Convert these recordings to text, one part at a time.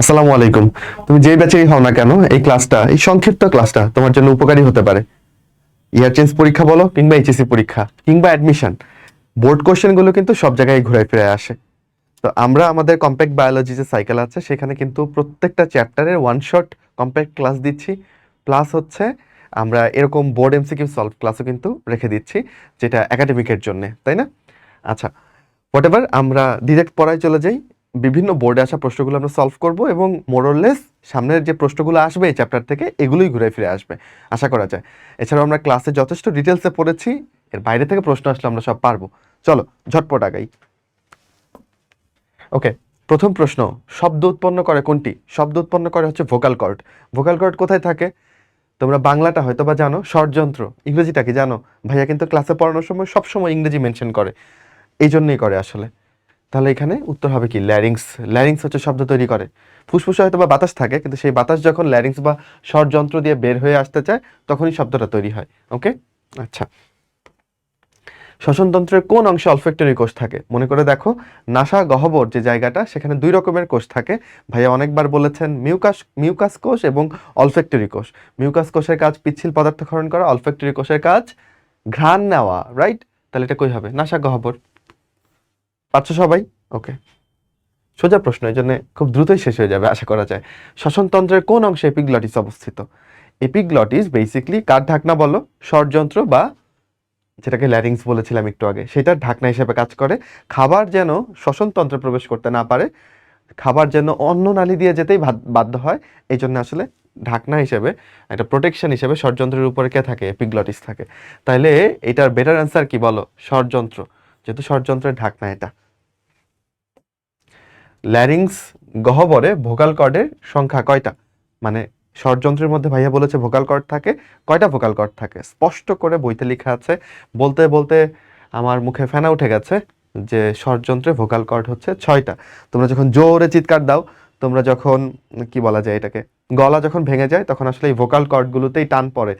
আসসালামু আলাইকুম। তুমি যেই ব্যাচেই হও না কেন, এই ক্লাসটা এই সংক্ষিপ্ত ক্লাসটা তোমার জন্য উপকারী হতে পারে। ইয়ার চেঞ্জ পরীক্ষা বলো কিংবা এইচএসসি পরীক্ষা কিংবা অ্যাডমিশন বোর্ড কোশ্চেনগুলো কিন্তু সব জায়গায় ঘুরে ফিরে আসে। তো আমরা আমাদের কম্প্যাক্ট বায়োলজি যে সাইকেল আছে, সেখানে কিন্তু প্রত্যেকটা চ্যাপ্টারের ওয়ান শট কম্প্যাক্ট ক্লাস দিচ্ছি। প্লাস হচ্ছে আমরা এরকম বোর্ড এমসিকিউ সলভ ক্লাসও কিন্তু রেখে দিচ্ছি, যেটা একাডেমিকের জন্য, তাই না? আচ্ছা হোয়াট আমরা ডিরেক্ট পড়ায় চলে যাই বিভিন্ন বোর্ডে আসা প্রশ্নগুলো আমরা সলভ করব এবং মোরলেস সামনের যে প্রশ্নগুলো আসবে এই চ্যাপ্টার থেকে এগুলোই ঘুরে ফিরে আসবে, আশা করা যায়। এছাড়াও আমরা ক্লাসে যথেষ্ট ডিটেলসে পড়েছি, এর বাইরে থেকে প্রশ্ন আসলে আমরা সব পারব। চলো, ঝটপট আগাই। ওকে প্রথম প্রশ্ন, শব্দ উৎপন্ন করে কোনটি? শব্দ উৎপন্ন করে হচ্ছে ভোকাল কর্ড ভোকাল কর্ড কোথায় থাকে? তোমরা বাংলাটা হয়তো বা জানো ষড়যন্ত্র ইংরেজিটা কি জানো? ভাইয়া কিন্তু ক্লাসে পড়ানোর সময় সবসময় ইংরেজি মেনশন করে। এই জন্যই করে আসলে। তাহলে এখানে উত্তর হবে কি? ল্যারিংস ল্যারিংস হচ্ছে শব্দ তৈরি করে। ফুসফুসে হয়তো বা বাতাস থাকে, কিন্তু সেই বাতাস যখন ল্যারিংস বা ষড়যন্ত্র দিয়ে বের হয়ে আসতে চায়, তখনই শব্দটা তৈরি হয়। ওকে? আচ্ছা। শ্বসনতন্ত্রের কোন অংশে অলফেক্টরি কোষ থাকে? মনে করে দেখো, নাসা গহ্বর যে জায়গাটা, সেখানে দুই রকমের কোষ থাকে। ভাইয়া অনেকবার বলেছেন মিউকাস মিউকাস কোষ এবং অলফেক্টরি কোষ। মিউকাস কোষের কাজ পিচ্ছিল পদার্থ খরণ করা অলফেক্টরি কোষের কাজ ঘ্রাণ নেওয়া রাইট তাহলে এটা কই হবে? নাসা গহ্বর। পাচ্ছ সবাই? ওকে সোজা প্রশ্ন, এই জন্য খুব দ্রুতই শেষ হয়ে যাবে, আশা করা যায়। শ্বসনতন্ত্রের কোন অংশে এপিগ্লটিস অবস্থিত? এপিগ্লটিস বেসিকলি কার ঢাকনা বলো? ষড়যন্ত্র বা যেটাকে ল্যারিংস বলেছিলাম একটু আগে, সেটার ঢাকনা হিসেবে কাজ করে। খাবার যেন শ্বসনতন্ত্রে প্রবেশ করতে না পারে, খাবার যেন অন্য নালী দিয়ে যেতেই বাধ্য হয়, এই জন্য আসলে ঢাকনা হিসেবে, একটা প্রোটেকশন হিসেবে ষড়যন্ত্রের উপরে কে থাকে? এপিগ্লটিস থাকে। তাইলে এটার বেটার অ্যান্সার কি বলো? ষড়যন্ত্র, যেহেতু ষড়যন্ত্রের ঢাকনা এটা। ল্যারিংস গহ্বরে ভোকাল কর্ডের সংখ্যা কয়টা? মানে ষড়যন্ত্রের মধ্যে ভাইয়া বলেছে ভোকাল কর্ড থাকে। কয়টা ভোকাল কর্ড থাকে? স্পষ্ট করে বইতে লেখা আছে, বলতে বলতে আমার মুখে ফেনা উঠে গেছে যে ষড়যন্ত্রে ভোকাল কর্ড হচ্ছে ছয়টা। তোমরা যখন জোরে চিৎকার দাও, তোমরা যখন, কি বলা যায় এটাকে, গলা যখন ভেঙে যায়, তখন আসলে এই ভোকাল কর্ডগুলোতেই টান পড়ে।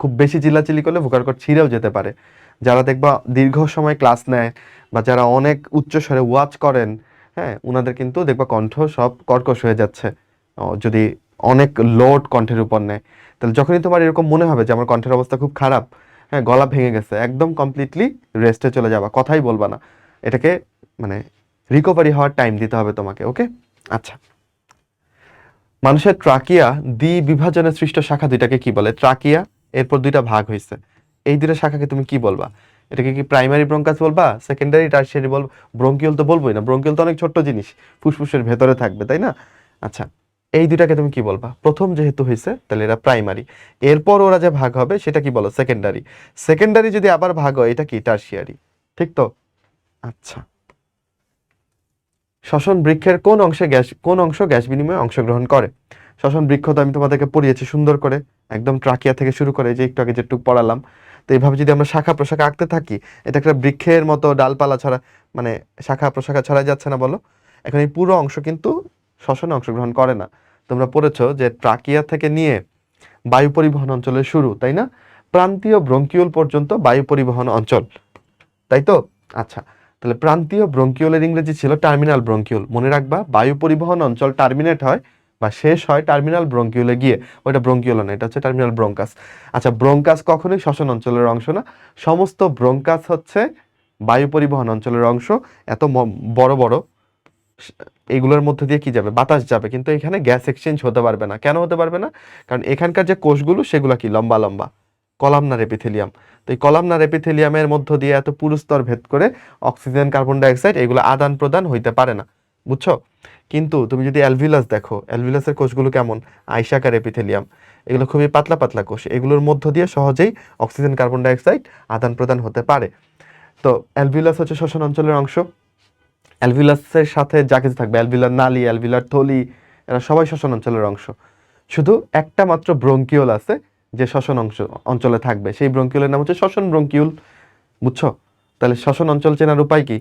খুব বেশি চিল্লাচিল্লি করলে ভোকাল কর্ড ছিঁড়েও যেতে পারে। যারা দেখবা দীর্ঘ সময় ক্লাস নেয় বা যারা অনেক উচ্চ স্বরে ওয়াচ করেন হ্যাঁ ওনাদের কিন্তু দেখবা কণ্ঠ সব কর্কশ হয়ে যাচ্ছে। যদি অনেক লোড কণ্ঠের উপর নেয়, তাহলে যখনই তোমার এরকম মনে হবে যে আমার কণ্ঠের অবস্থা খুব খারাপ হ্যাঁ গলা ভেঙে গেছে, একদম কমপ্লিটলি রেস্টে চলে যাবা, কথাই বলবা না। এটাকে মানে রিকভারি হওয়ার টাইম দিতে হবে তোমাকে ওকে আচ্ছা। মানুষের ট্রাকিয়া দ্বি বিভাজনে সৃষ্ট শাখা দুইটাকে কি বলে? ট্রাকিয়া, এরপর দুইটা ভাগ হয়েছে এই দুইটা শাখাকে তুমি কি বলবা? এটাকে কি প্রাইমারি ব্রঙ্কাস বলবা? সেকেন্ডারি টার্সিয়ারি বলবা ব্রঙ্কিউল তো বলবোই না। ব্রঙ্কিউল তো অনেক ছোট্ট জিনিস। ফুসফুসের ভেতরে থাকবে, তাই না? আচ্ছা এই দুইটাকে তুমি কি বলবা? প্রথম যেহেতু হয়েছে তাহলে এটা প্রাইমারি এরপর ওরা যে ভাগ হবে, সেটা কি বলো? সেকেন্ডারি সেকেন্ডারি যদি আবার ভাগ হয়, এটা কি? টার্সিয়ারি ঠিক তো? আচ্ছা। শ্বসন বৃক্ষের কোন অংশে গ্যাস কোন অংশ গ্যাস বিনিময়ে অংশগ্রহণ করে? শ্বসন বৃক্ষ তো আমি তোমাদেরকে পড়িয়েছি সুন্দর করে। একদম ট্রাকিয়া থেকে শুরু করে যে একটু আগে যেটুকু পড়ালাম। তো এইভাবে যদি আমরা শাখা প্রশাখা আঁকতে থাকি, এটা একটা বৃক্ষের মতো ডালপালা ছড়া মানে শাখা প্রশাখা ছড়াই যাচ্ছে না বলো? এখন এই পুরো অংশ কিন্তু শ্বসনে অংশগ্রহণ করে না। তোমরা পড়েছো যে ট্রাকিয়া থেকে নিয়ে বায়ু পরিবহন অঞ্চলের শুরু, তাই না? প্রান্তীয় ব্রঙ্কিউল পর্যন্ত বায়ু পরিবহন অঞ্চল, তাই তো? আচ্ছা তাহলে প্রান্তীয় ব্রঙ্কিউলের ইংরেজি ছিল টার্মিনাল ব্রঙ্কিউল মনে রাখবা, বায়ু পরিবহন অঞ্চল টার্মিনেট হয় বা শেষ হয় টার্মিনাল ব্রঙ্কিউলে গিয়ে। ওইটা ব্রঙ্কিউল না, এটা হচ্ছে টার্মিনাল ব্রঙ্কাস। আচ্ছা ব্রঙ্কাস কখনোই শ্বসন অঞ্চলের অংশ না। সমস্ত ব্রঙ্কাস হচ্ছে বায়ু পরিবহন অঞ্চলের অংশ। এত বড় বড়। এগুলোর মধ্যে দিয়ে কি যাবে? বাতাস যাবে। কিন্তু এখানে গ্যাস এক্সচেঞ্জ হতে পারবে না। কেন হতে পারবে না? কারণ এখানকার যে কোষগুলো, সেগুলো কি? লম্বা লম্বা। Columnar epithelium. তো এই কলামনার এপিথেলিয়ামের মধ্য দিয়ে এত পুরুস্তর ভেদ করে অক্সিজেন, কার্বন ডাইঅক্সাইড, এগুলো আদান প্রদান হইতে পারে না। বুঝছ? কিন্তু তুমি যদি অ্যালভিলাস দেখো অ্যালভিলাসের কোষগুলো কেমন? আইসাকার এপিথেলিয়াম এগুলো খুবই পাতলা পাতলা কোষ। এগুলোর মধ্য দিয়ে সহজেই অক্সিজেন কার্বন ডাইঅক্সাইড আদান প্রদান হতে পারে। তো অ্যালভিলাস হচ্ছে শ্বসন অঞ্চলের অংশ। অ্যালভিলাসের সাথে যা কিছু থাকবে অ্যালভিলার নালি অ্যালভিলার থলি, এরা সবাই শ্বসন অঞ্চলের অংশ। শুধু একটা মাত্র ব্রঙ্কিউল আছে যে শ্বসন অংশ, অঞ্চলে থাকবে। সেই ব্রঙ্কিউলের নাম হচ্ছে শ্বসন ব্রঙ্কিউল বুঝছ? তাহলে শ্বসন অঞ্চল চেনার উপায় কি?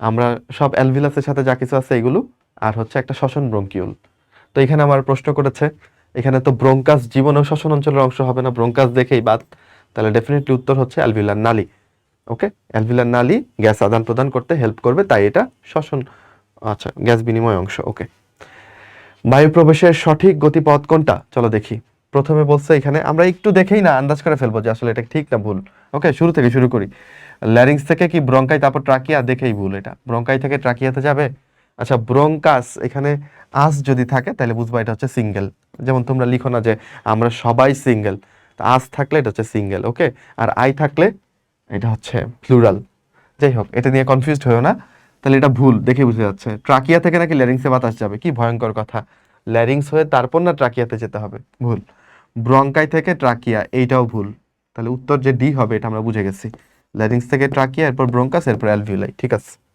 আমরা সব অ্যালভিলাসের সাথে যা কিছু আছে এগুলো আর হচ্ছে একটা শ্বসন ব্রঙ্কিউল। তো এখানে আমার প্রশ্ন করেছে, এখানে তো ব্রঙ্কাস জীবনেও শ্বসন অঞ্চলের অংশ হবে না, ব্রঙ্কাস দেখেই বাদ। তাহলে ডেফিনেটলি উত্তর হচ্ছে অ্যালভিলার নালি ওকে অ্যালভিলার নালি গ্যাস আদান প্রদান করতে হেল্প করবে, তাই এটা শ্বসন আচ্ছা গ্যাস বিনিময় অংশ ওকে বায়ু প্রবেশের সঠিক গতিপথ কোনটা? চলো দেখি। প্রথমে বলছে এখানে, আমরা একটু দেখেই না, আন্দাজ করে ফেলব যে আসলে এটা ঠিক না ভুল ওকে শুরু থেকে শুরু করি। ল্যারিংস থেকে কি ব্রঙ্কাই তারপর ট্রাকিয়া দেখেই ভুল এটা? ব্রঙ্কাই থেকে ট্রাকিয়াতে যাবে? আচ্ছা ব্রঙ্কাস, এখানে আস যদি থাকে, তাহলে বুঝবা এটা হচ্ছে সিঙ্গেল। যেমন তোমরা লিখো না যে আমরা সবাই সিঙ্গেল। আস থাকলে এটা হচ্ছে সিঙ্গেল, ওকে? আর আই থাকলে এটা হচ্ছে প্লুরাল। যাই হোক, এটা নিয়ে কনফিউজড হয়েও না। তাহলে এটা ভুল, দেখে বুঝে যাচ্ছে। ট্রাকিয়া থেকে নাকি ল্যারিংসে বাতাস যাবে? কি ভয়ঙ্কর কথা। ল্যারিংস হয়ে তারপর না ট্রাকিয়াতে যেতে হবে? ভুল। ব্রঙ্কাই থেকে ট্রাকিয়া, এইটাও ভুল। তাহলে উত্তর যে ডি হবে, এটা আমরা বুঝে গেছি। ল্যারিংস থেকে ট্রাকিয়া, এরপর ব্রঙ্কাস, এরপর অ্যালভিউলাই, ঠিক আছে?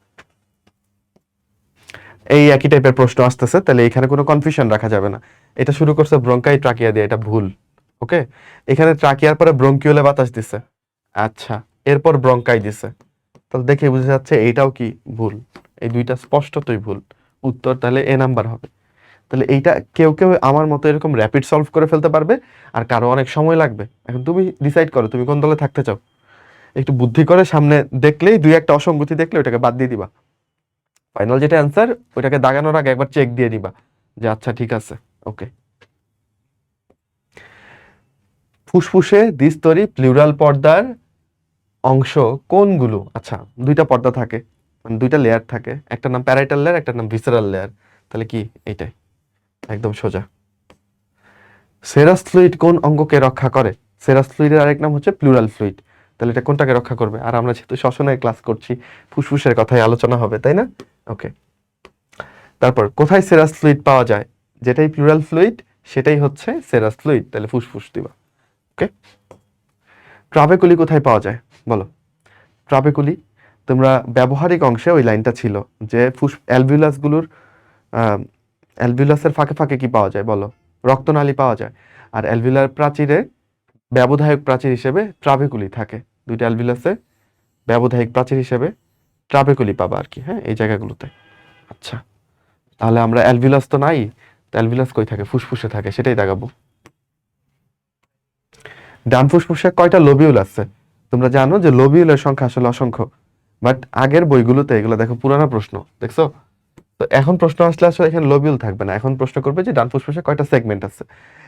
এই একই টাইপের প্রশ্ন আসতেছে, তাহলে এখানে কোনো কনফিউশন রাখা যাবে না। এটা শুরু করছে ব্রঙ্কাই ট্রাকিয়া দিয়ে, এটা ভুল, ওকে? এখানে ট্রাকিয়ার পরে ব্রঙ্কিউলে বাতাস দিছে। আচ্ছা এরপর ব্রঙ্কাই দিছে। তাহলে দেখে বুঝে যাচ্ছে এইটাও কি ভুল, এই দুইটা স্পষ্টতই ভুল। উত্তর তাহলে এ নাম্বার হবে। তাহলে এইটা কেউ কেউ আমার মতো এরকম র্যাপিড সলভ করে ফেলতে পারবে, আর কারও অনেক সময় লাগবে। এখন তুমি ডিসাইড করো, তুমি কোন দলে থাকতে চাও। একটু বুদ্ধি করে সামনে দেখলেই দুই একটা অসঙ্গতি দেখলে ওটাকে বাদ দিয়ে দিবা। ফাইনাল যেটা অ্যান্সার ওইটাকে দাগানোর আগে একবার চেক দিয়ে নিবা, যে আচ্ছা ঠিক আছে ওকে ফুসফুসে দ্বিস্তরী প্লিউরাল পর্দার অংশ কোনগুলো? আচ্ছা দুইটা পর্দা থাকে মানে দুইটা লেয়ার থাকে, একটা নাম প্যারাইটাল লেয়ার একটা নাম ভিসারাল লেয়ার তাহলে কি এইটাই? একদম সোজা। সেরাস ফ্লুইড কোন অঙ্গকে রক্ষা করে? সেরাস ফ্লুইডের আরেক নাম হচ্ছে প্লুরাল ফ্লুইড তাহলে এটা কোনটাকে রক্ষা করবে? আর আমরা যেহেতু শ্বসনের ক্লাস করছি, ফুসফুসের কথাই আলোচনা হবে, তাই না? ওকে তারপর, কোথায় সেরাস ফ্লুইড পাওয়া যায়? যেটাই প্লুরাল ফ্লুইড সেটাই হচ্ছে সেরাস ফ্লুইড তাহলে ফুসফুস দিবা। ওকে ট্রাবেকুলি কোথায় পাওয়া যায়? বলো। ট্রাবেকুলি তোমরা ব্যবহারিক অংশে ওই লাইনটা ছিল যে ফুস অ্যালভিউলাসগুলোর অ্যালভিউলাসের ফাঁকে ফাঁকে কি পাওয়া যায়? বলো। রক্তনালী পাওয়া যায়। আর অ্যালভিউলার প্রাচীরে, ব্যবধায়ক প্রাচীর হিসেবে ট্রাবেকুলি থাকে। দুইটা অ্যালভিউলাসে ব্যবধায়িক প্রাচীর হিসেবে ট্রাবেকুলি পাবা আর কি হ্যাঁ এই জায়গাগুলোতে। আচ্ছা তাহলে আমরা অ্যালভিউলাস তো নাই, তো অ্যালভিউলাস কই থাকে? ফুসফুসে থাকে, সেটাই দেখাবো। ডান ফুসফুসে কয়টা লোবিউল আছে? তোমরা জানো যে লোবিউলের সংখ্যা আসলে অসংখ্য, বাট আগের বইগুলোতে এগুলো দেখো পুরানো প্রশ্ন, দেখছ? তো এখন প্রশ্ন আসলে আসলে এখানে লোবিউল থাকবে না। এখন প্রশ্ন করবে যে ডান ফুসফুসে কয়টা সেগমেন্ট আছে?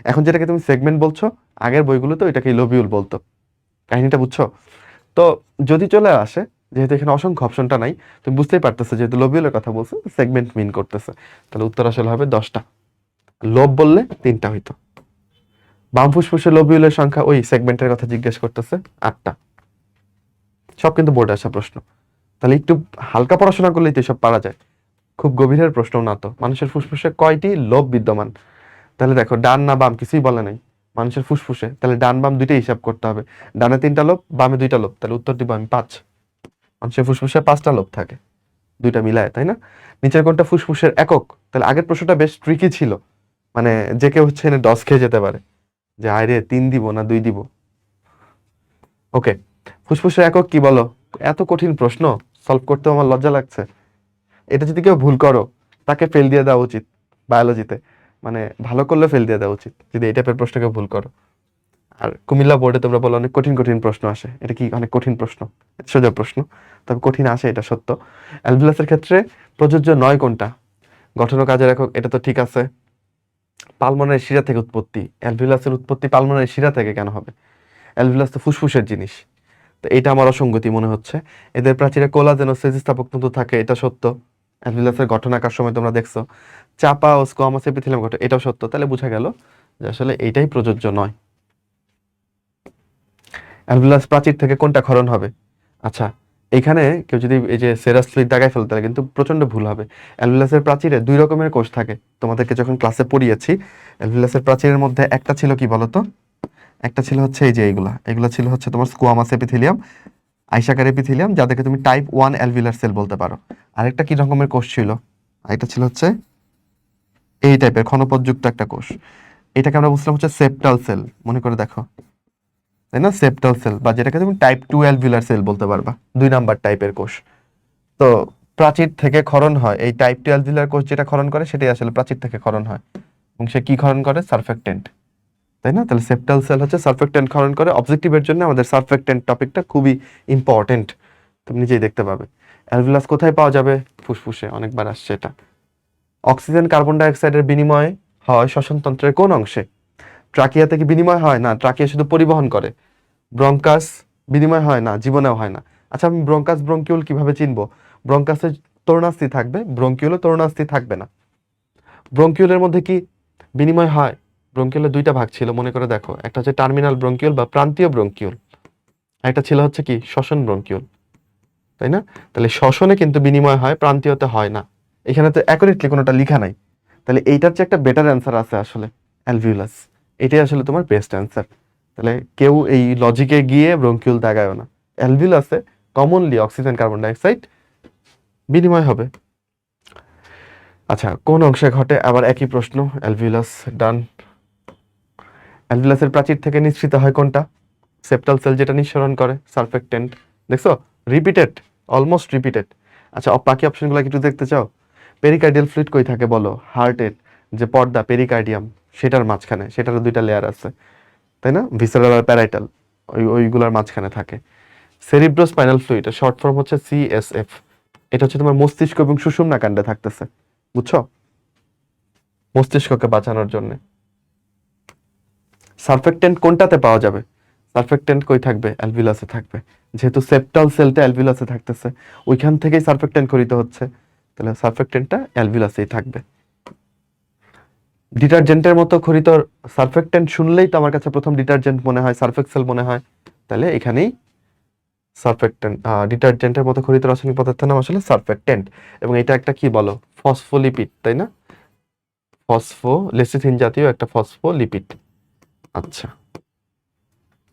এখন যেটাকে তুমি সেগমেন্ট বলছো, আগের বইগুলোতে ওইটাকে লোবিউল বলতো। কাহিনীটা বুঝছ? তো যদি চলে আসে, যেহেতু এখানে অসংখ্য অপশনটা নাই, তুমি বুঝতেই পারতেছো যেহেতু লোবিউলের কথা বলছে সেগমেন্ট মিন করতেছে। তাহলে উত্তর আসলে হবে দশটা। লোভ বললে তিনটা হইতো। বাম ফুসফুসে লোবিউলের সংখ্যা ওই সেগমেন্টের কথা জিজ্ঞেস করতেছে, আটটা। সব কিন্তু বোর্ডে আসা প্রশ্ন। তাহলে একটু হালকা পড়াশোনা করলেই তো এসব পারা যায়। খুব গভীরের প্রশ্ন না তো। মানুষের ফুসফুসে কয়টি লোভ বিদ্যমান? তাহলে দেখো, ডান না বাম কিছুই বলে নাই। মানুষের ফুসফুসে, তাহলে ডান বাম দুইটাই হিসাব করতে হবে। ডানে তিনটা লোভ, বামে দুইটা লোভ, তাহলে উত্তর দিব আমি পাঁচ। মানুষের ফুসফুসে পাঁচটা লোভ থাকে, দুইটা মিলায়, তাই না? নিচের কোনটা ফুসফুসের একক, তাহলে আগের প্রশ্নটা বেশ ট্রিকি ছিল। মানে যে কেউ হচ্ছে এনে দশ খেয়ে যেতে পারে। যে আরে তিন দিব না দুই দিব? ওকে, ফুসফুসের একক কি বলো? এত কঠিন প্রশ্ন সলভ করতে আমার লজ্জা লাগছে। এটা যদি কেউ ভুল করো, তাকে ফেল দিয়ে দেওয়া উচিত বায়োলজিতে মানে ভালো করলে ফেল দিয়ে দেওয়া উচিত। যদি এই টাইপের প্রশ্নকে ভুল করো। আর কুমিল্লা বোর্ডে তোমরা বলো অনেক কঠিন কঠিন প্রশ্ন আসে। এটা কি অনেক কঠিন প্রশ্ন? সোজা প্রশ্ন। তবে কঠিন আসে, এটা সত্য। অ্যালভিলাসের ক্ষেত্রে প্রযোজ্য নয় কোনটা? গঠন কাজের একক, এটা তো ঠিক আছে। পালমনের শিরা থেকে উৎপত্তি। অ্যালভিলাসের উৎপত্তি পালমনের শিরা থেকে কেন হবে? অ্যালভিলাস তো ফুসফুসের জিনিস। তো এটা আমার অসঙ্গতি মনে হচ্ছে। এদের প্রাচীরে কোলাজেন ও স্থিতিস্থাপক তন্তু থাকে, এটা সত্য। অ্যালভিলাসের গঠন আঁকার সময় তোমরা দেখছ? চাপা ও স্কোয়ামাস এপিথেলিয়াম গঠন এটাও সত্য। তাহলে বোঝা গেল যে আসলে এইটাই প্রযোজ্য নয়। অ্যালভিলাস প্রাচীর থেকে কোনটা ক্ষরণ হবে? আচ্ছা এখানে কেউ যদি এই যে সেরাস ফ্লুইড দাগায় ফেলতে তাহলে কিন্তু প্রচণ্ড ভুল হবে। অ্যালভিলাসের প্রাচীরে দুই রকমের কোষ থাকে। তোমাদেরকে যখন ক্লাসে পড়িয়েছি অ্যালভিলাসের প্রাচীরের মধ্যে একটা ছিল কি বলতো? একটা ছিল হচ্ছে এই যে এইগুলা এগুলো ছিল হচ্ছে তোমার স্কোয়ামাস এপিথেলিয়াম আইসাকার এপিথেলিয়াম যাদেরকে তুমি টাইপ ওয়ান অ্যালভিলার সেল বলতে পারো। আরেকটা কি রকমের কোষ ছিল? আরেকটা ছিল হচ্ছে এই টাইপের ক্ষণপদযুক্ত একটা কোষ। এটাকে আমরা বুঝলাম হচ্ছে সেপ্টাল সেল মনে করে দেখো। তাই না? সেপ্টাল সেল বা যেটাকে তুমি টাইপ টু অ্যালভিলার সেল বলতে পারবা, দুই নাম্বার টাইপের কোষ। তো প্রাচীর থেকে ক্ষরণ হয়, এই টাইপ টু অ্যালভিলার কোষ যেটা ক্ষরণ করে, সেটাই আসলে প্রাচীর থেকে ক্ষরণ হয়। এবং সে কি ক্ষরণ করে? সারফেক্টেন্ট তাই না? তাহলে সেপ্টাল সেল হচ্ছে সারফেক্টেন্ট ক্ষরণ করে। অবজেক্টিভের জন্য আমাদের সারফেক্টেন্ট টপিকটা খুবই ইম্পর্টেন্ট তুমি নিজেই দেখতে পাবে। অ্যালভিলাস কোথায় পাওয়া যাবে? ফুসফুসে। অনেকবার আসছে এটা। অক্সিজেন কার্বন ডাইঅক্সাইডের বিনিময় হয় শ্বসনতন্ত্রের কোন অংশে? ট্রাকিয়া থেকে বিনিময় হয় না? ট্রাকিয়া শুধু পরিবহন করে। ব্রঙ্কাস বিনিময় হয় না, জীবনেও হয় না। আচ্ছা আমি ব্রঙ্কাস ব্রঙ্কিউল কীভাবে চিনব? ব্রঙ্কাসে তরুণাস্থি থাকবে? ব্রঙ্কিউলে তরুণাস্থি থাকবে না। ব্রঙ্কিউলের মধ্যে কি বিনিময় হয়? ব্রঙ্কিউলের দুইটা ভাগ ছিল, মনে করে দেখো। একটা হচ্ছে টার্মিনাল ব্রঙ্কিউল বা প্রান্তীয় ব্রঙ্কিউল একটা ছিল হচ্ছে কি, শ্বসন ব্রঙ্কিউল তাই না? তাহলে শ্বসনে কিন্তু বিনিময় হয়, প্রান্তীয়তে হয় না। এখানে তো অ্যাকুরেটলি কোনোটা লেখা নাই। তাহলে এইটার যে একটা বেটার অ্যান্সার আছে আসলে অ্যালভিউলাস এটাই আসলে তোমার বেস্ট অ্যান্সার তাহলে কেউ এই লজিকে গিয়ে ব্রঙ্কিউল দাগায়ও না। অ্যালভিউলাসে কমনলি অক্সিজেন কার্বন ডাইঅক্সাইড বিনিময় হবে। আচ্ছা কোন অংশে ঘটে? আবার একই প্রশ্ন অ্যালভিউলাস ডান অ্যালভিউলাসের প্রাচীর থেকে নিঃসৃত হয় কোনটা? সেপ্টাল সেল যেটা নিঃসরণ করে, সারফেক্টেন্ট। দেখছ? রিপিটেড অলমোস্ট রিপিটেড আচ্ছা বাকি অপশনগুলো একটু দেখতে চাও? পেরিকার্ডিয়াল ফ্লুইড কই থাকে বলো? হার্টের যে পর্দা পেরিকার্ডিয়াম সেটার মাঝখানে, সেটারও দুইটা লেয়ার আছে। তাই না? ভিসারাল আর প্যারাইটাল ওই ওইগুলোর মাঝখানে থাকে। Cerebrospinal fluid short form হচ্ছে সিএসএফ এটা হচ্ছে তোমার মস্তিষ্ক এবং সুষুম্না কাণ্ডে থাকতেছে। বুঝছ? মস্তিষ্ককে বাঁচানোর জন্য। সারফেক্টেন্ট কোনটাতে পাওয়া যাবে? সারফেক্টেন্ট কই থাকবে? অ্যালভিলাসে থাকবে। যেহেতু সেপ্টাল সেলটা অ্যালভিলাসে থাকতেছে, ওইখান থেকেই সারফেক্টেন্ট করিত হচ্ছে। তাহলে সারফেক্টেন্টটা অ্যালভিলাসেই থাকবে। ডিটারজেন্টের মতো খরিত সারফেক্টেন্ট শুনলেই তো আমার কাছে প্রথম ডিটারজেন্ট মনে হয় সারফেক্সেল মনে হয়। তাহলে এখানেই সারফেক্টেন্ট ডিটারজেন্টের মতো খরিত রাসায়নিক পদার্থের নাম আসলে সারফেক্টেন্ট এবং এটা একটা কি বলো? ফসফোলিপিড তাই না? ফসফো লেসিথিন জাতীয় একটা ফসফোলিপিড আচ্ছা।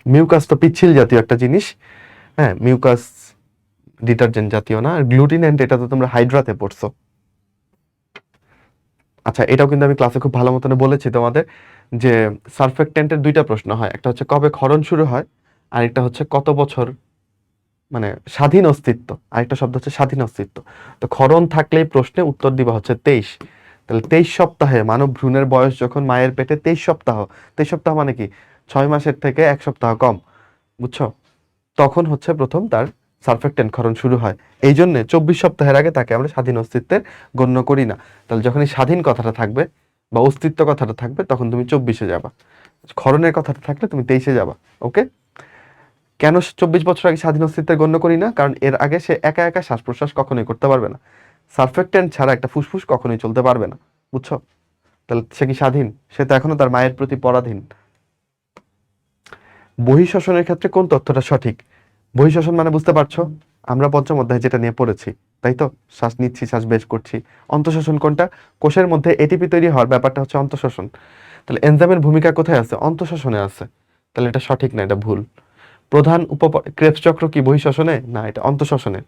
মিউকাস তো পিচ্ছিল জাতীয় একটা জিনিস। হ্যাঁ মিউকাস ডিটারজেন্ট জাতীয় না। আর গ্লুটিনেন্ট এটা তো তোমরা হাইড্রাতে পড়ছো। আচ্ছা এটাও কিন্তু আমি ক্লাসে খুব ভালো মতন বলেছি তোমাদের যে সারফেক্টেন্টের দুইটা প্রশ্ন হয়। একটা হচ্ছে কবে ক্ষরণ শুরু হয়, আর একটা হচ্ছে কত বছর মানে স্বাধীন অস্তিত্ব। আরেকটা শব্দ হচ্ছে স্বাধীন অস্তিত্ব। তো ক্ষরণ থাকলেই প্রশ্নে উত্তর দিবা হচ্ছে তেইশ। তাহলে তেইশ সপ্তাহে মানব ভ্রূণের বয়স যখন মায়ের পেটে তেইশ সপ্তাহ তেইশ সপ্তাহ মানে কি? ছয় মাসের থেকে এক সপ্তাহ কম, বুঝছ? তখন হচ্ছে প্রথম তার সারফেক্টেন্ট ক্ষরণ শুরু হয়। এই জন্য চব্বিশ সপ্তাহের আগে তাকে আমরা স্বাধীন অস্তিত্বের গণ্য করি না। তাহলে যখন এই স্বাধীন কথাটা থাকবে বা অস্তিত্ব কথাটা থাকবে, তখন তুমি চব্বিশে যাবা। ক্ষরণের কথাটা থাকলে তুমি তেইশে যাবা, ওকে? কেন চব্বিশ বছর আগে স্বাধীন অস্তিত্বের গণ্য করি না? কারণ এর আগে সে একা একা শ্বাস প্রশ্বাস কখনোই করতে পারবে না। সারফেক্টেন্ট ছাড়া একটা ফুসফুস কখনোই চলতে পারবে না, বুঝছ? তাহলে সে কি স্বাধীন? সে তো এখনও তার মায়ের প্রতি পরাধীন। বহিঃশ্বসনের ক্ষেত্রে কোন তথ্যটা সঠিক? বহিঃশ্বসন মানে বুঝতে পারছ? আমরা পঞ্চম অধ্যায়ে যেটা নিয়ে পড়েছি, তাই তো? শ্বাস নিচ্ছি, শ্বাস বেশ করছি। অন্তঃশ্বসন কোনটা? কোষের মধ্যে এটিপি তৈরি হওয়ার ব্যাপারটা হচ্ছে অন্তঃশ্বসন তাহলে এনজামের ভূমিকা কোথায় আছে? অন্তঃশ্বসনে আছে। তাহলে এটা সঠিক না, এটা ভুল। প্রধান উপ ক্রেপস চক্র কি বহিঃশ্বসনে না, এটা অন্তঃশ্বসনে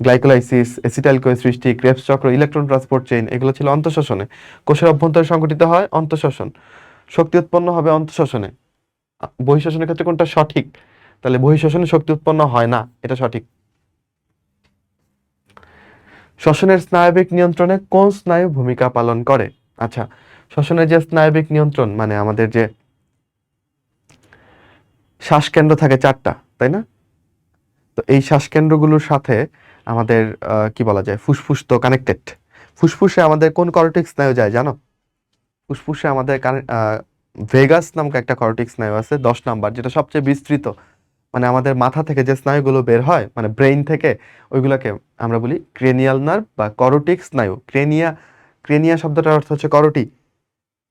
গ্লাইকোলাইসিস এসিটাইলকোয় সৃষ্টি, ক্রেপস চক্র, ইলেকট্রন ট্রান্সপোর্ট চেইন, এগুলো ছিল অন্তঃশ্বসনে কোষের অভ্যন্তরে সংঘটিত হয় অন্তঃশ্বসন শক্তি উৎপন্ন হবে অন্তঃশ্বসনে বহিঃশ্বসনের ক্ষেত্রে কোনটা সঠিক? তাহলে বহিঃশ্বসনে শক্তি উৎপন্ন হয় না, এটা সঠিক। শ্বসনের স্নায়বিক নিয়ন্ত্রণে কোন স্নায়ু ভূমিকা পালন করে? আচ্ছা শ্বসনের যে স্নায়বিক নিয়ন্ত্রণ মানে আমাদের যে শ্বাসকেন্দ্র থাকে চারটা, তাই না? তো এই শ্বাসকেন্দ্রগুলোর সাথে আমাদের কি বলা যায়, ফুসফুস তো কানেক্টেড ফুসফুসে আমাদের কোন করটিক স্নায়ু যায় জানো? ফুসফুসে আমাদের ভেগাস নামক একটা করটিক স্নায়ু আছে, দশ নাম্বার, যেটা সবচেয়ে বিস্তৃত। মানে আমাদের মাথা থেকে যে স্নায়ুগুলো বের হয় মানে ব্রেইন থেকে, ওইগুলোকে আমরা বলি ক্রেনিয়াল নার্ভ বা করোটিক স্নায়ু। ক্রেনিয়া ক্রেনিয়া শব্দটার অর্থ হচ্ছে করটি।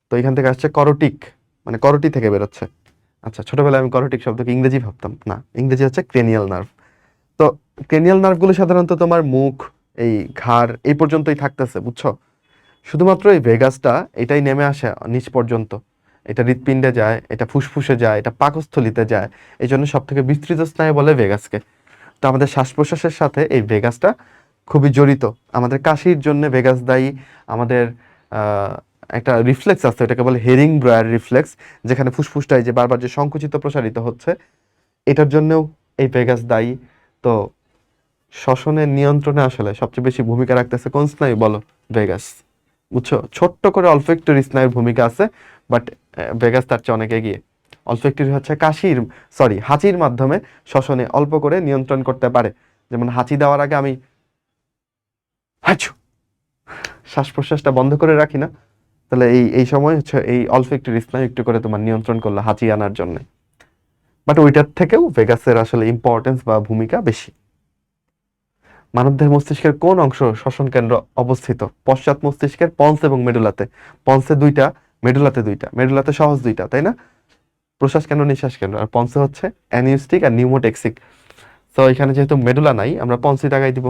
তো এখান থেকে আসছে করোটিক মানে করটি থেকে বেরোচ্ছে। আচ্ছা ছোটবেলায় আমি করোটিক শব্দকে ইংরেজি ভাবতাম। না, ইংরেজি হচ্ছে ক্রেনিয়াল নার্ভ তো ক্রেনিয়াল নার্ভগুলো সাধারণত তোমার মুখ, এই ঘাড়, এই পর্যন্তই থাকতেছে, বুঝছ? শুধুমাত্র এই ভেগাসটা, এটাই নেমে আসে নিচ পর্যন্ত। এটা হৃৎপিণ্ডে যায়, এটা ফুসফুসে যায়, এটা পাকস্থলিতে যায় এই জন্য সব থেকে বিস্তৃত স্নায়ু বলে ভেগাসকে। তো আমাদের শ্বাস প্রশ্বাসের সাথে এই ভেগাসটা খুবই জড়িত। আমাদের কাশির জন্য ভেগাস দায়ী, আমাদের একটা রিফ্লেক্স আছে এটাকে বলে হেরিং ব্রয়ার রিফ্লেক্স, যেখানে ফুসফুসটাই যে বারবার যে সংকুচিত প্রসারিত হচ্ছে, এটার জন্যও এই ভেগাস দায়ী। তো শ্বসনের নিয়ন্ত্রণে আসলে সবচেয়ে বেশি ভূমিকা রাখতেছে কোন স্নায়ু? বলো, ভেগাস। বুঝছ? ছোট্ট করে অলফেক্টরি স্নায়ুর ভূমিকা আছে বাট ভেগাস তার চেয়ে অনেক এগিয়ে। অলফেক্টরি হচ্ছে কাশির সরি হাঁচির মাধ্যমে শ্বসনে অল্প করে নিয়ন্ত্রণ করতে পারে। যেমন হাঁচি দেওয়ার আগে আমি হাঁচু, শ্বাস প্রশ্বাসটা বন্ধ করে রাখি না। তাহলে এই এই সময় হচ্ছে এই অল্প একটু স্নায়ু একটু করে তোমার নিয়ন্ত্রণ করল হাঁচি আনার জন্য। বাট ওইটার থেকেও ভেগাসের আসলে ইম্পর্টেন্স বা ভূমিকা বেশি। মানবদেহের মস্তিষ্কের কোন অংশ শ্বসন কেন্দ্র অবস্থিত? পশ্চাৎ মস্তিষ্কের পন্স এবং মেডুলাতে। পন্সে দুইটা, মেডুলাতে দুইটা। মেডুলাতে সহজ দুইটা, তাই না? প্রশ্বাস কেন্দ্র, নিঃশ্বাস কেন্দ্র। আর পন্সে হচ্ছে অ্যানিউস্টিক আর নিউমোটেক্সিক। তো এখানে যেহেতু মেডুলা নাই, আমরা পন্সি টাকাই দিব।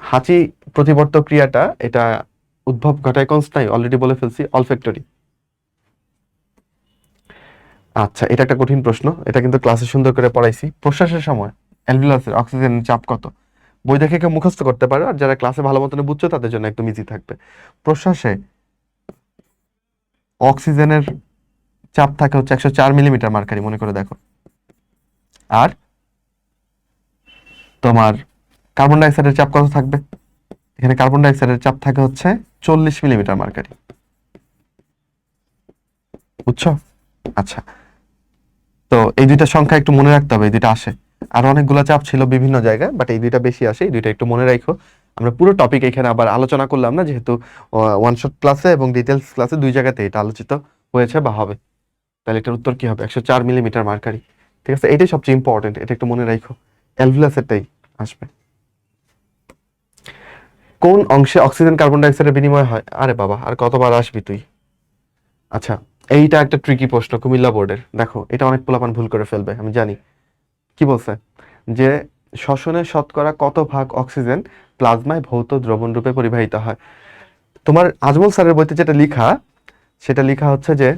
হাঁচি প্রতিবর্ত ক্রিয়াটা এটা উদ্ভব ঘটায় স্নায়ু অলরেডি বলে ফেলছি অলফ্যাক্টরি আচ্ছা এটা একটা কঠিন প্রশ্ন। এটা কিন্তু ক্লাসে সুন্দর করে পড়াইছি। প্রশ্বাসের সময় অ্যালভিউলাসের অক্সিজেনের চাপ কত? বই দেখে কেউ মুখস্থ করতে পারো আর যারা ক্লাসে ভালো মতন বুঝছ, তাদের জন্য একদম ইজি থাকবে। প্রশ্বাসে অক্সিজেনের চাপ থাকে হচ্ছে একশো চার মিলিমিটার মার্কারি মনে করে দেখো। আর তোমার কার্বন ডাইঅক্সাইডের চাপ কত থাকবে? এখানে কার্বন ডাইঅক্সাইডের চাপ থাকে হচ্ছে চল্লিশ মিলিমিটার মার্কারি বুঝছ? আচ্ছা তো এই দুইটা সংখ্যা একটু মনে রাখতে হবে, এই দুইটা আসে। আর অনেকগুলো চাপ ছিল বিভিন্ন জায়গায় বাট এই দুইটা বেশি আসে, এই দুইটা একটু মনে রাখো। আমরা পুরো টপিক এখানে আবার আলোচনা করলাম না, যেহেতু ওয়ান শট ক্লাসে এবং ডিটেলস ক্লাসে দুই জায়গাতে এটা আলোচিত হয়েছে বা হবে। তাহলে এটার উত্তর কি হবে? একশো চার মিলিমিটার মার্কারি ঠিক আছে? এটাই সবচেয়ে ইম্পর্টেন্ট এটা একটু মনে রাখো। অ্যালভিলাসেরটাই আসবে। কোন অংশে অক্সিজেন কার্বন ডাইঅক্সাইডের বিনিময় হয়? আরে বাবা, আর কতবার আসবি তুই? আচ্ছা এইটা একটা ট্রিকি প্রশ্ন কুমিল্লা বোর্ডের দেখো, এটা অনেক পোলাপান ভুল করে ফেলবে, আমি জানি। কি বলছে? যে শ্বসনে শতকরা কত ভাগ অক্সিজেন প্লাজমায় ভৌত দ্রবণ রূপে পরিবাহিত হয়? তোমার আজমল স্যারের বইতে যেটা লেখা, সেটা লেখা হচ্ছে যে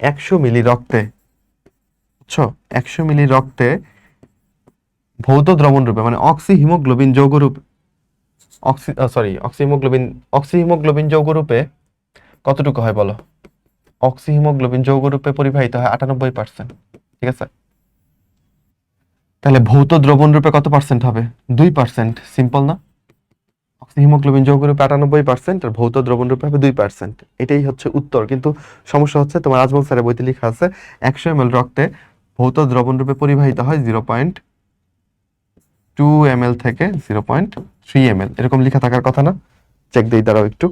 একশো মিলি রক্তে, বুঝছ? একশো মিলি রক্তে ভৌত দ্রবণ রূপে মানে অক্সি হিমোগ্লোবিন যৌগরূপ oxy sorry oxyhaemoglobin oxyhaemoglobin যৌগরূপে কতটুকু হয় বলো? অক্সি হিমোগ্লোবিন যৌগরূপে পরিবাহিত হয় আটানব্বই পার্সেন্ট ঠিক আছে? তাহলে ভৌত দ্রবণ রূপে কত পার্সেন্ট হবে? দুই পার্সেন্ট সিম্পল না? অক্সি হিমোগ্লোবিন যৌগরূপে আটানব্বই পার্সেন্ট আর ভৌত দ্রবণ রূপে হবে দুই পার্সেন্ট এটাই হচ্ছে উত্তর। কিন্তু সমস্যা হচ্ছে, তোমার আজমল স্যারের বইতে লেখা আছে, একশো এম রক্তে ভৌত দ্রবণ রূপে পরিবাহিত হয় জিরো পয়েন্ট টু এম থেকে জিরো পয়েন্ট থ্রি এম এরকম লেখা থাকার কথা না? চেক দিই দাঁড়াও একটু।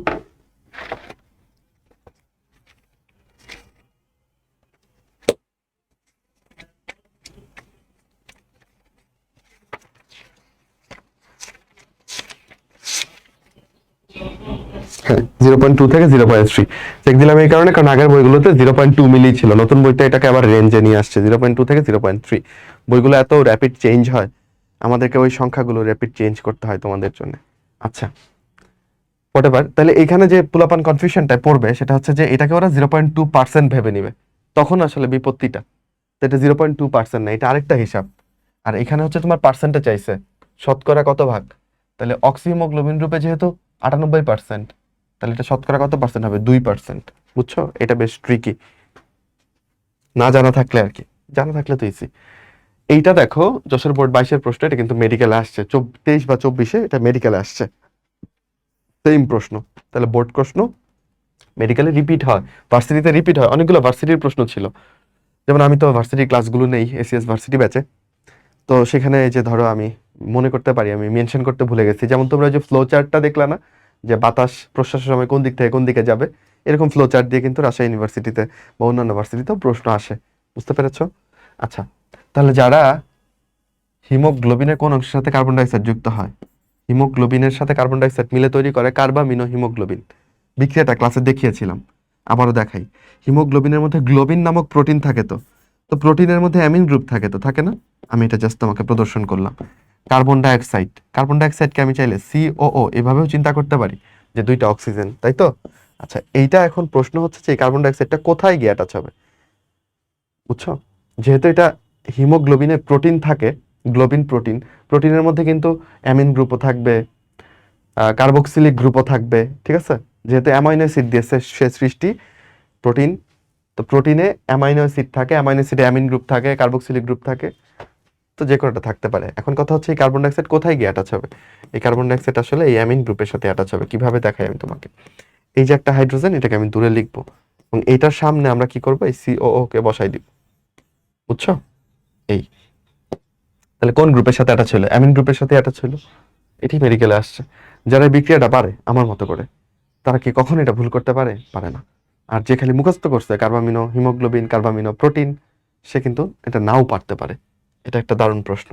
জিরো পয়েন্ট টু থেকে জিরো পয়েন্ট থ্রি চেক দিলাম এই কারণে, কারণ আগের বইগুলোতে জিরো পয়েন্ট টু মিলি ছিল। নতুন বইটা এটাকে আবার রেঞ্জে নিয়ে আসছে, জিরো পয়েন্ট টু থেকে জিরো পয়েন্ট থ্রি বইগুলো এত র্যাপিড চেঞ্জ হয়, আমাদেরকে ওই সংখ্যাগুলো র্যাপিড চেঞ্জ করতে হয় তোমাদের জন্য। আচ্ছা হোয়াট তাহলে এখানে যে পুলাপান কনফিউশনটা পড়বে, সেটা হচ্ছে যে এটাকে ওরা জিরো পয়েন্ট টু পার্সেন্ট ভেবে নিবে। তখন আসলে বিপত্তিটা। এটা জিরো পয়েন্ট টু পার্সেন্ট না, এটা আরেকটা হিসাব। আর এখানে হচ্ছে তোমার পার্সেন্টে চাইছে, শতকরা কত ভাগ? তাহলে অক্সিহিমোগ্লোবিন রূপে যেহেতু আটানব্বই পার্সেন্ট তাহলে এটা শতকরা কত পার্সেন্ট হবে? দুই পার্সেন্ট বুঝছ? এটা বেশ ট্রিকি না জানা থাকলে আর কি। জানা থাকলে তো ইসি এইটা দেখো, যশোর বোর্ড বাইশের প্রশ্ন, এটা কিন্তু মেডিকেলে আসছে। তেইশ বা চব্বিশে এটা মেডিকেলে আসছে। সেম প্রশ্ন। তাহলে বোর্ড প্রশ্ন মেডিকেলে রিপিট হয়। ভার্সিটিতে রিপিট হয়। অনেকগুলো ভার্সিটির প্রশ্ন ছিল। যেমন আমি তো ভার্সিটির ক্লাসগুলো নেই এসিএস ভার্সিটি ব্যাচে তো সেখানে যে ধরো আমি মনে করতে পারি, আমি মেনশন করতে ভুলে গেছি। যেমন তোমরা যে ফ্লো চার্টটা দেখলা না? যে বাতাস প্রশ্বাসের সময় কোন দিক থেকে কোন দিকে যাবে, এরকম ফ্লো চার্ট দিয়ে কিন্তু রাজশাহী ইউনিভার্সিটিতে বা অন্যান্য ভার্সিটিতেও প্রশ্ন আসে। বুঝতে পেরেছ? আচ্ছা তাহলে যারা হিমোগ্লোবিনের কোন অংশের সাথে কার্বন ডাইঅক্সাইড যুক্ত হয়, হিমোগ্লোবিনের সাথে কার্বন ডাইঅক্সাইড মিলে তৈরি করে কার্বামিনো হিমোগ্লোবিন? বিক্রিয়াটা ক্লাসে দেখিয়েছিলাম, আবারও দেখাই। হিমোগ্লোবিনের মধ্যে গ্লোবিন নামক প্রোটিন থাকে তো তো প্রোটিনের মধ্যে অ্যামিন গ্রুপ থাকে তো, থাকে না? আমি এটা জাস্ট তোমাকে প্রদর্শন করলাম। কার্বন ডাইঅক্সাইড কার্বন ডাইঅক্সাইডকে আমি চাইলে সিওও এভাবেও চিন্তা করতে পারি যে দুইটা অক্সিজেন তাই তো? আচ্ছা এইটা এখন প্রশ্ন হচ্ছে যে কার্বন ডাইঅক্সাইডটা কোথায় গিয়ে অ্যাটাচ হবে? বুঝছ? যেহেতু এটা হিমোগ্লোবিনের প্রোটিন থাকে গ্লোবিন প্রোটিন প্রোটিনের মধ্যে কিন্তু অ্যামিন গ্রুপও থাকবে কার্বক্সিলিক গ্রুপও থাকবে, ঠিক আছে? যেহেতু অ্যামাইনো অ্যাসিড দিয়ে সে সৃষ্টি প্রোটিন তো প্রোটিনে অ্যামাইনো অ্যাসিড থাকে অ্যামাইনো অ্যাসিডে অ্যামিন গ্রুপ থাকে কার্বক্সিলিক গ্রুপ থাকে। তো যে কোনোটা থাকতে পারে। এখন কথা হচ্ছে এই কার্বন ডাইঅক্সাইড কোথায় গিয়ে অ্যাটাচ হবে? এই কার্বন ডাইঅক্সাইড আসলে এই অ্যামিন গ্রুপের সাথে অ্যাটাচ হবে। কীভাবে দেখাই আমি তোমাকে? এই যে একটা হাইড্রোজেন এটাকে আমি দূরে লিখব। এবং এইটার সামনে আমরা কি করব? এই সিও কে বসাই দিব। বুঝছ? এই। তাহলে কোন গ্রুপের সাথে অ্যাটাচ হলো? অ্যামিন গ্রুপের সাথে অ্যাটাচ হলো? এটি মেডিকেলে আসছে। যারা বিক্রিয়াটা পারে, আমার মতো করে, তারা কি কখন এটা ভুল করতে পারে? পারে না। আর যে খালি মুখস্থ করছে কার্বামিনো হিমোগ্লোবিন কার্বামিনো প্রোটিন সে কিন্তু এটা নাও পারতে পারে। এটা একটা দারুণ প্রশ্ন।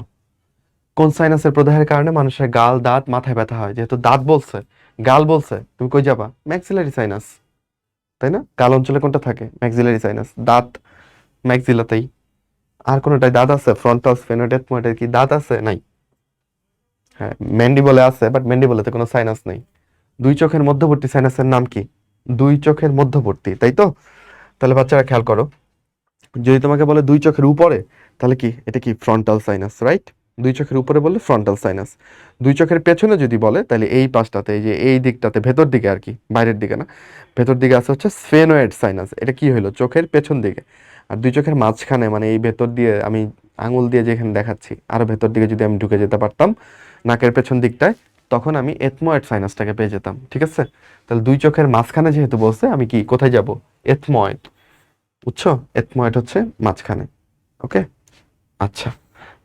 কোন সাইনাসের প্রদাহের কারণে মানুষের গাল, দাঁত, মাথায় ব্যথা হয়? যেহেতু দাঁত বলছে, গাল বলছে, তুমি কই যাবা? ম্যাক্সিলারি সাইনাস তাই না? গাল অঞ্চলে কোনটা থাকে? ম্যাক্সিলারি সাইনাস দাঁত ম্যাক্সিলাতেই আর কোনোটাই দাঁত আছে? ফ্রন্টাল স্ফেনোডেথময়েডের কি দাঁত আছে? নাই। হ্যাঁ ম্যান্ডিবলে আছে বাট ম্যান্ডিবলেতে কোনো সাইনাস নেই। দুই চোখের মধ্যবর্তী সাইনাসের নাম কি? দুই চোখের মধ্যবর্তী, তাই তো? তাহলে বাচ্চারা খেয়াল করো। যদি তোমাকে বলে দুই চোখের উপরে তাহলে কি? এটা কি ফ্রন্টাল সাইনাস রাইট দুই চোখের উপরে বললে ফ্রন্টাল সাইনাস দুই চোখের পেছনে যদি বলে, তাহলে এই পাশটাতে, এই যে এই দিকটাতে, ভেতর দিকে আর কি, বাইরের দিকে না, ভেতর দিকে আছে হচ্ছে স্ফেনোয়েড সাইনাস এটা কি হলো চোখের পেছন দিকে। আর দুই চোখের মাঝখানে মানে এই ভেতর দিয়ে আমি আঙুল দিয়ে যেখানে দেখাচ্ছি, আরও ভেতর দিকে যদি আমি ঢুকে যেতে পারতাম, নাকের পেছন দিকটায়, তখন আমি এথময়েড সাইনাসটাকে পেয়ে যেতাম, ঠিক আছে? তাহলে দুই চোখের মাঝখানে যেহেতু বলছে, আমি কি, কোথায় যাব? এথময়েড বুঝছ? এথময়েড হচ্ছে মাঝখানে ওকে আচ্ছা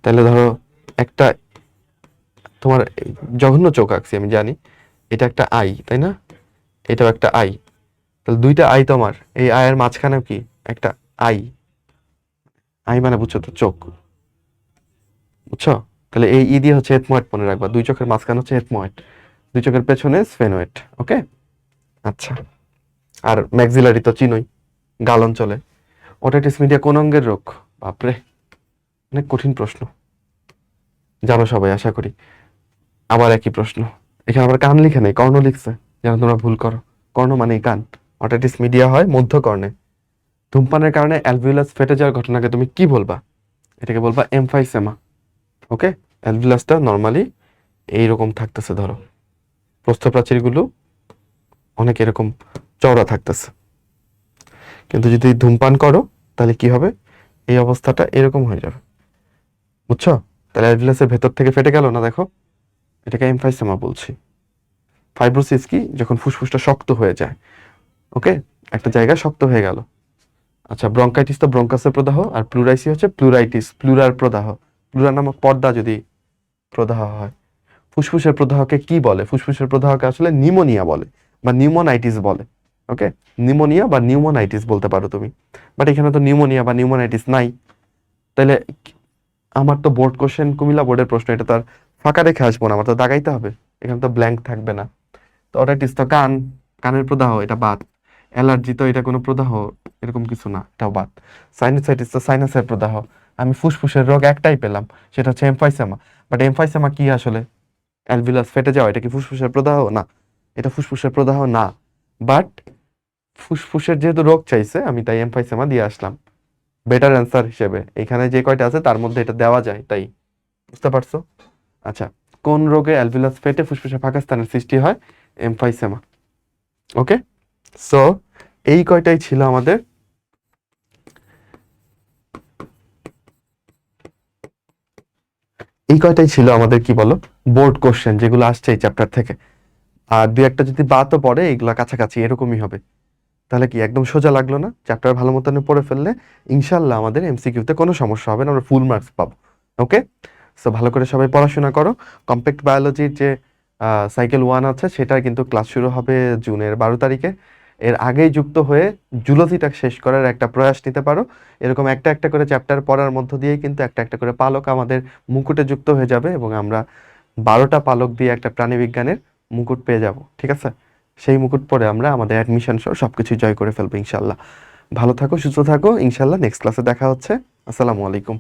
তাহলে ধরো একটা তোমার জঘন্য চোখ আঁকছি আমি, জানি। এটা একটা আই, তাই না? এটাও একটা আই। তাহলে দুইটা আই তোমার, এই আয়ের মাঝখানেও কি একটা আই? আই মানে বুঝছ তো, চোখ। বুঝছ? তাহলে এই ই দিয়ে হচ্ছে এথময়েড মনে রাখবা। দুই চোখের মাঝখানে হচ্ছে এথময়েড দুই চোখের পেছনে স্ফেনোয়েড, ওকে? আচ্ছা। আর ম্যাক্সিলারি তো চিনোই, গাল অঞ্চলে। ওটাইটিস মিডিয়া কোন অঙ্গের রোগ? বাপরে। অনেক কঠিন প্রশ্ন। জানো সবাই, আশা করি। আবার একই প্রশ্ন। এখানে আবার কান লিখে নেই, কর্ণ লিখছে। যেন তোমরা ভুল করো। কর্ণ মানেই কান। অটাইটিস মিডিয়া হয় মধ্যকর্ণে। ধূমপানের কারণে অ্যালভিউলাস ফেটে যাওয়ার ঘটনাকে তুমি কি বলবা? এটাকে বলবা এমফাইসেমা ওকে অ্যালভিউলাসটা নর্মালি এইরকম থাকতেছে, ধরো। প্রস্থপ্রাচীরগুলো অনেক এরকম চওড়া থাকতেছে। কিন্তু যদি ধূমপান করো, তাহলে কি হবে? এই অবস্থাটা এরকম হয়ে যাবে। বুঝছ? তাহলে অ্যালভিউলাসের ভেতর থেকে ফেটে গেল না দেখো? এটাকে এমফাইসেমা বলছি। ফাইব্রোসিস কি? যখন ফুসফুসটা শক্ত হয়ে যায়। ওকে একটা জায়গা শক্ত হয়ে গেল। আচ্ছা ব্রঙ্কাইটিস তো ব্রঙ্কাসের প্রদাহ আর প্লুরাইসি হচ্ছে প্লুরাইটিস প্লুরার প্রদাহ। প্লুরা নামক পর্দা যদি প্রদাহ হয়। ফুসফুসের প্রদাহকে কি বলে? ফুসফুসের প্রদাহকে আসলে নিউমোনিয়া বলে বা নিউমোনাইটিস বলে। ওকে নিউমোনিয়া বা নিউমোনাইটিস বলতে পারো তুমি। বাট এখানে তো নিউমোনিয়া বা নিউমোনাইটিস নাই। তাহলে আমার তো বোর্ড কোশ্চেন কুমিল্লা বোর্ডের প্রশ্ন, এটা তো আর ফাঁকা রেখে আসব না, আমার তো দাগাইতে হবে। এখানে তো ব্ল্যাঙ্ক থাকবে না। তো অটাইটিস তো কান কানের প্রদাহ, এটা বাদ। অ্যালার্জি তো এটা কোনো প্রদাহ, এরকম কিছু না, এটাও বাদ। সাইনোসাইটিস তো সাইনাসের প্রদাহ। আমি ফুসফুসের রোগ একটাই পেলাম, সেটা হচ্ছে এমফাইসেমা বাট এমফাইসেমা কি আসলে? অ্যালভিলাস ফেটে যাওয়া, এটা কি ফুসফুসের প্রদাহ? না, এটা ফুসফুসের প্রদাহ না। বাট ফুসফুসের যেহেতু রোগ চাইছে, আমি তাই এমফাইসেমা দিয়ে আসলাম। বেটার অ্যান্সার হিসেবে। এখানে যে কয়টা আছে, তার মধ্যে এটা দেওয়া যায়, তাই। বুঝতে পারছ? আচ্ছা কোন রোগে অ্যালভিলাস ফেটে ফুসফুসে ফাঁকা স্থানের সৃষ্টি হয়? এমফাইসেমা। ওকে? সো এই কয়টাই ছিল আমাদের এই কয়টাই ছিল আমাদের কি বলো? বোর্ড কোশ্চেন যেগুলো আসছে এই চ্যাপ্টার থেকে। আর দু একটা যদি বাতও পড়ে, এগুলো কাছাকাছি এরকমই হবে। তাহলে কি একদম সোজা লাগল না? চ্যাপ্টার ভালো মতন পড়ে ফেললে ইনশাল্লাহ আমাদের এমসিকিউতে কোনো সমস্যা হবে না, আমরা ফুল মার্কস পাবো। ওকে সো ভালো করে সবাই পড়াশোনা করো। কম্প্যাক্ট বায়োলজির যে সাইকেল ওয়ান আছে সেটা কিন্তু ক্লাস শুরু হবে জুনের বারো তারিখে। এর আগেই যুক্ত হয়ে জুলজিটা শেষ করার একটা প্রয়াস নিতে পারো। এরকম একটা একটা করে চ্যাপ্টার পড়ার মধ্য দিয়েই কিন্তু একটা একটা করে পালক আমাদের মুকুটে যুক্ত হয়ে যাবে এবং আমরা বারোটা পালক দিয়ে একটা প্রাণীবিজ্ঞানের মুকুট পেয়ে যাব। ঠিক আছে? সেই মুকুট পরে আমরা আমাদের অ্যাডমিশন সহ সব কিছু জয় করে ফেলব ইনশাল্লাহ ভালো থাকো, সুস্থ থাকো ইনশাল্লাহ নেক্সট ক্লাসে দেখা হচ্ছে। আসসালামু আলাইকুম।